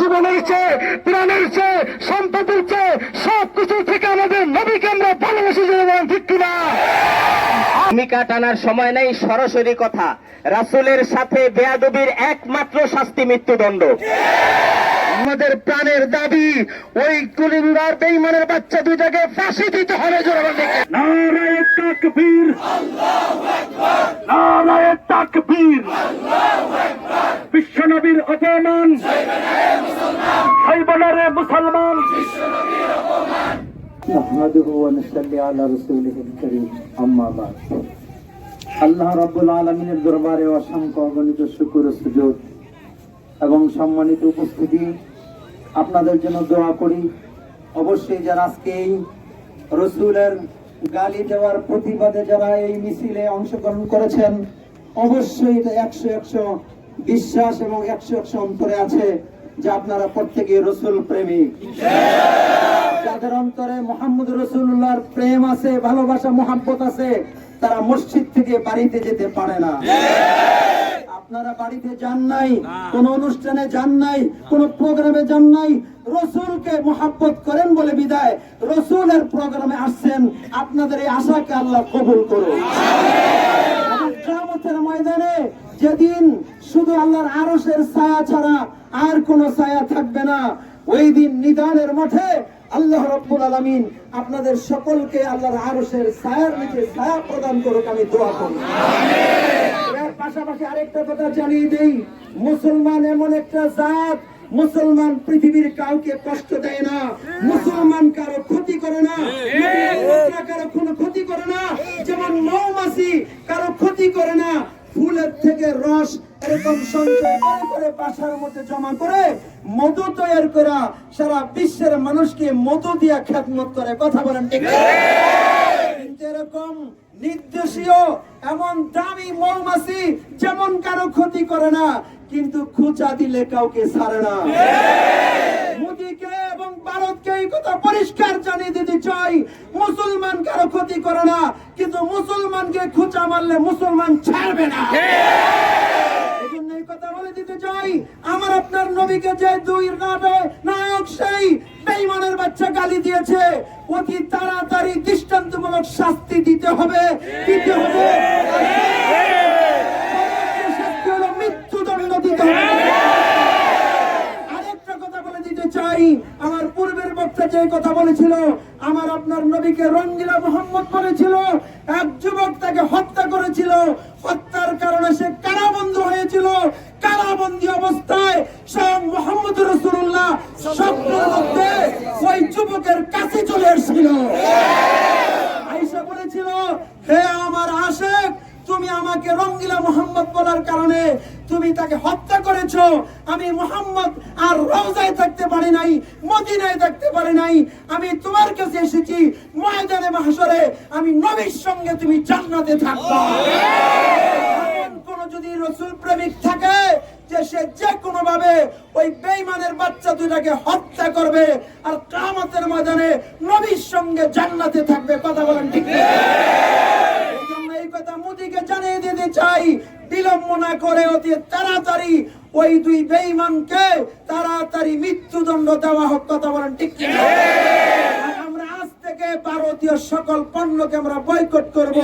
জীবনের চেয়ে প্রাণের চেয়ে সম্পদের চেয়ে সব কিছু থেকে আমাদের নবীকে আমরা ভালোবেসে যেতে পারেন ঠিক কিনা? ভূমিকা টানার সময় নেই সরাসরি কথা। রাসূলের সাথে বেয়াদবির একমাত্র শাস্তি মৃত্যুদণ্ড। আমাদের প্রাণের দাবি ওই কুলিঙ্গার বেইমানের বাচ্চা দুইটাকে ফাঁসি দিতে হবে জোরাবান্ডিকে নারায়ে তাকবীর। নারায়ে তাকবীর। বিশ্বনবীর অপমান সাইবলারে মুসলমান نحمده ونصلي على رسوله الكريم أما بعد আল্লাহ রাব্বুল আলমিনের দরবারে অসংখ্য অগণিত শুকুর ও সুযোগ এবং সম্মানিত উপস্থিতি আপনাদের জন্য দোয়া করি অবশ্যই যারা আজকে এই রসুলের গালি দেওয়ার প্রতিবাদে যারা এই মিছিলে অংশগ্রহণ করেছেন অবশ্যই এটা একশো একশো বিশ্বাস এবং একশো একশো অন্তরে আছে যে আপনারা প্রত্যেকে রসুল প্রেমিক। যাদের অন্তরে মোহাম্মদ রসুল্লাহর প্রেম আছে, ভালোবাসা মোহাম্মত আছে, তারা মসজিদ থেকে বাড়িতে যেতে পারে না। আপনারা বাড়িতে যান নাই, কোন অনুষ্ঠানে যান নাই, কোন প্রোগ্রামে যান নাই, রসুলকে মোহাব্বত করেন বলে বিদায়, রসুলের প্রোগ্রামে আসছেন, আপনাদের এই আশাকে আল্লাহ কবুল করুন। ময়দানে যেদিন শুধু আল্লাহর আরশের ছায়া ছাড়া আর কোন ছায়া থাকবে না ওই দিন নিদানের মাঠে আল্লাহ রব্বুল আলামিন আপনাদের সকলকে আল্লাহর আরশের ছায়ার নিচে ছায়া প্রদান করুক আমি দোয়া করি। এর পাশাপাশি আরেকটা কথা জানিয়ে দেই মুসলমান এমন একটা জাত মুসলমান পৃথিবীর কাউকে কষ্ট দেয় না মুসলমান কারও ক্ষতি করে না কারও কোনো ক্ষতি করে না যেমন মৌমাছি কারও ক্ষতি করে না ফুলের থেকে রস এরকম সঞ্চয় করে করে বাসার মধ্যে জমা করে মধু তৈরি করা সারা বিশ্বের মানুষকে মধু দিয়া খ্যাতমত করে কথা বলেন ঠিক? কিন্তু এরকম এমন দামি মৌমাছি যেমন কারও ক্ষতি করে না, কিন্তু দিলে কাউকে না। মোদীকে এবং ভারতকে এই কথা পরিষ্কার জানিয়ে দিতে চাই, মুসলমান কারও ক্ষতি করে না, কিন্তু মুসলমানকে খুচা মারলে মুসলমান ছাড়বে না। কথা বলে দিতে চাই, আমার আপনার নবীকে যে দুই নায়ক সেই বেইমানের বাচ্চা গালি দিয়েছে, অতি তাড়াতাড়ি দৃষ্টান্তমূলক শাস্তি দিতে হবে। দিতে হবে। মৃত্যুদণ্ড দিতে হবে। চাই। আমার পূর্বের বক্তা যে কথা বলেছিল, আমার আপনার নবীকে রঙ্গিলা মোহাম্মদ বলেছিল, এক যুবক তাকে হত্যা করেছিল। হত্যার কারণে সে কারাবন্ধ হয়েছিল। কারাবন্দী অবস্থায় স্বয়ং মোহাম্মদ রসুল্লাহ স্বপ্নের মধ্যে ওই যুবকের কাছে চলে এসেছিল। হে আমার আশেক তুমি আমাকে রঙ্গিলা মোহাম্মদ বলার কারণে তুমি তাকে হত্যা করেছ। আমি মোহাম্মদ আর রওজায় থাকতে পারি নাই মদিনায় থাকতে পারি নাই। আমি তোমার কাছে এসেছি ময়দানে মাহশরে। আমি নবীর সঙ্গে তুমি জান্নাতে থাকবা। কোন যদি রসুল প্রেমিক থাকে যে সে যে কোনো ভাবে ওই বেইমানের বাচ্চা দুটাকে হত্যা করবে আর কামতের ময়দানে নবীর সঙ্গে জান্নাতে থাকবে, কথা বলেন ঠিক এই কথা মোদীকে জানিয়ে দিতে চাই, বিলম্ব না করে অতি তাড়াতাড়ি ওই দুই বেঈমানকে তাড়াতাড়ি মৃত্যুদণ্ড দেওয়া হোক, কথা বলেন ঠিক আমরা আজ থেকে ভারতীয় সকল পণ্যকে আমরা বয়কট করব।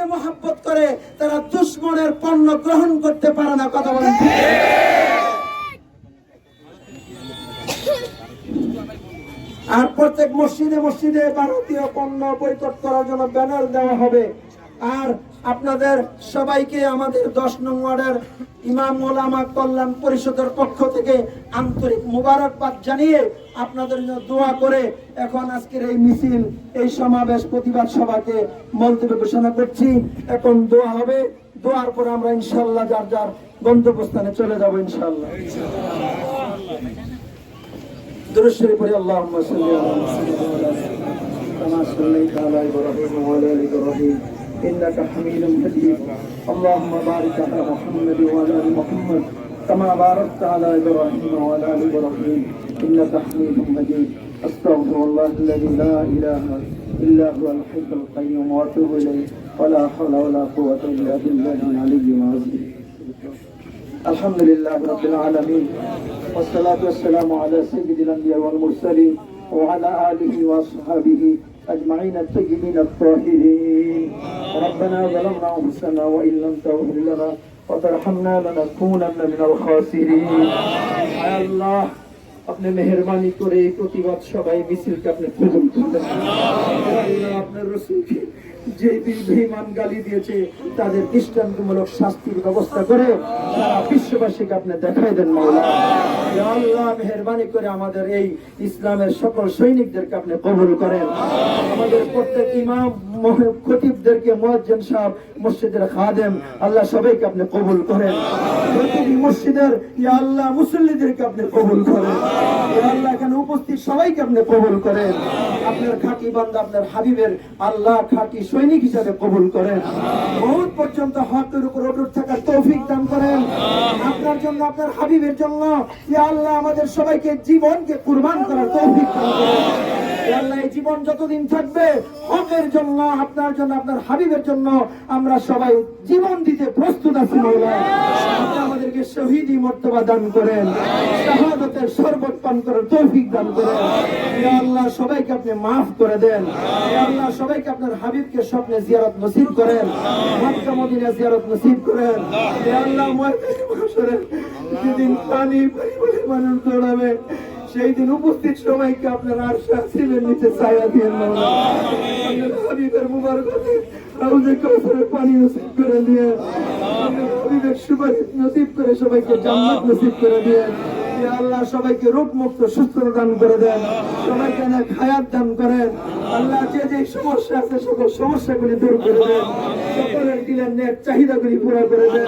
নবীকে মহাব্বত করে তারা দুশ্মনের পণ্য গ্রহণ করতে পারে না, কথা বলেন কি? আর প্রত্যেক মসজিদে মসজিদে ভারতীয় পণ্য বৈঠক করার জন্য ব্যানার দেওয়া হবে আর আপনাদের সবাইকে আমাদের দশ নম্বরের ইমাম ওলামা কল্যাণ পরিষদের পক্ষ থেকে আন্তরিক মুবারকবাদ জানিয়ে আপনাদের জন্য দোয়া করে এখন আজকের এই মিছিল, এই সমাবেশ প্রতিবাদ সভাকে মন্তব্য ঘোষণা করছি। এখন দোয়া হবে। দোয়ার পর আমরা ইনশাল্লাহ যার যার গন্তব্যস্থানে চলে যাব ইনশাল্লাহ। দুরুশ্বরী পড়ি আল্লাহ সাল্লাম آل إنك حميد مجيد. اللهم بارك على محمد وعلى آل محمد كما باركت على إبراهيم وعلى آل إبراهيم. إنك حميد مجيد. أستغفر الله الذي لا إله إلا هو الحي القيوم وأتوب إليه. ولا حول ولا قوة إلا بالله العلي العظيم. الحمد لله رب العالمين. والصلاة والسلام على سيد الأنبياء والمرسلين وعلى آله وأصحابه أجمعين الطيبين الطاهرين. ربنا ظلمنا أنفسنا وإن لم تغفر لنا وترحمنا لنكونن من الخاسرين يا الله আপনি মেহরবানি করে এই প্রতিবাদ সবাই মিছিলকে আপনি কবুল করবেন আল্লাহ, আপনার রসুলকে যে বিমান গালি দিয়েছে, তাদের দৃষ্টান্তমূলক শাস্তির ব্যবস্থা করে সারা বিশ্ববাসীকে আপনি দেখাই দেন আল্লাহ মেহরবানি করে আমাদের এই ইসলামের সকল সৈনিকদেরকে আপনি কবুল করেন। আমাদের প্রত্যেক ইমাম খতিবদেরকে মুয়াজ্জিন সাহেব, মসজিদের খাদেম, আল্লাহ সবাইকে আপনি কবুল করেন। প্রতিটি মসজিদের, ইয়া আল্লাহ মুসল্লিদেরকে আপনি কবুল করেন। আল্লাহ উপস্থিত সবাইকে আপনি কবুল করেন। আপনার খাঁটি বান্দা, আপনার হাবিবের আল্লাহ খাঁটি সৈনিক হিসাবে কবুল করেন। বহুত পর্যন্ত হকের উপর অটুট থাকার তৌফিক দান করেন। আপনার জন্য, আপনার হাবিবের জন্য আল্লাহ আমাদের সবাইকে জীবনকে কুরবান করার তৌফিক দান করেন। আল্লাহ জীবন যতদিন থাকবে, হকের জন্য, আপনার জন্য, আপনার হাবিবের জন্য আমরা সবাই জীবন দিতে প্রস্তুত আছি আমাদেরকে শহীদি মর্তবা দান করেন, শাহাদতের শরবত পান তৌফিক দান করেন। আল্লাহ, সবাইকে আপনি মাফ করে দেন। আল্লাহ, সবাইকে আপনার হাবিবকে স্বপ্নে জিয়ারত নসিব করেন। মক্কা মদিনা জিয়ারত নসিব করেন। আল্লাহ যেদিন পানি সেই দিন উপস্থিত সবাইকে আপনার আর শাসিবের নিচে ছায়া দিয়ে হাবিবের মুবারকতে হাউজে কাউসারের পানি নসিব করে দিয়ে হাবিবের সুপারিশ নসিব করে সবাইকে জান্নাত নসিব করে দিয়ে আল্লাহ সবাইকে রোগ মুক্ত সুস্থ দান করে দেন। সবাইকে হায়াত দান করেন। আল্লাহ যে যে সমস্যা আছে, সকল সমস্যাগুলি দূর করে দেন। সকলের দিলের নেক চাহিদাগুলি পুরো করে দেন।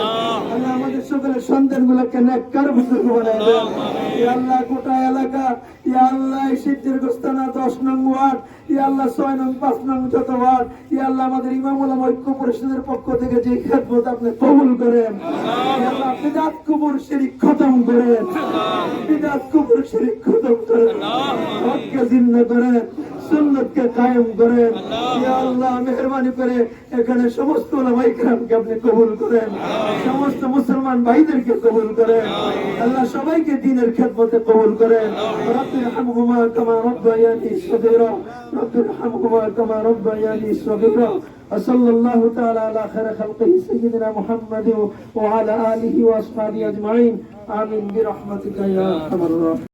আল্লাহ আমাদের সকলের সন্তানগুলোকে নেক কার বুজুর্গ বানায় দেন। আল্লাহ, গোটা এলাকা আল্লাহ সিদ্ধির গোস্তানা দশ নং ওয়ার্ড। আল্লাহ ছয় নং পাঁচ নং যত ওয়ার্ড। আল্লাহ আমাদের ইমামুল ঐক্য পরিষদের পক্ষ থেকে যে খেদমত আপনি কবুল করেন। আল্লাহ বিদাত কুবুর শিরিক খতম করেন। বিদাত কুবুর শিরিক খতম করেন। হককে জিন্দা করেন। সুন্নতকে কায়েম করেন। ইয়া আল্লাহ মেহরবানি করে এখানে সমস্ত ওলামাইকরামকে আপনি কবুল করেন। সমস্ত মুসলমান ভাইদেরকে কবুল করেন। আল্লাহ সবাইকে দিনের খেদমতে কবুল করেন। রব্বির হামহুমা কামা রব্বায়ানি সগীরা। রব্বির হামহুমা কামা রব্বায়ানি সগীরা। وصلى الله تعالى على خير خلقه سيدنا محمد وعلى آله وأصحابه أجمعين آمين برحمتك يا أرحم الراحمين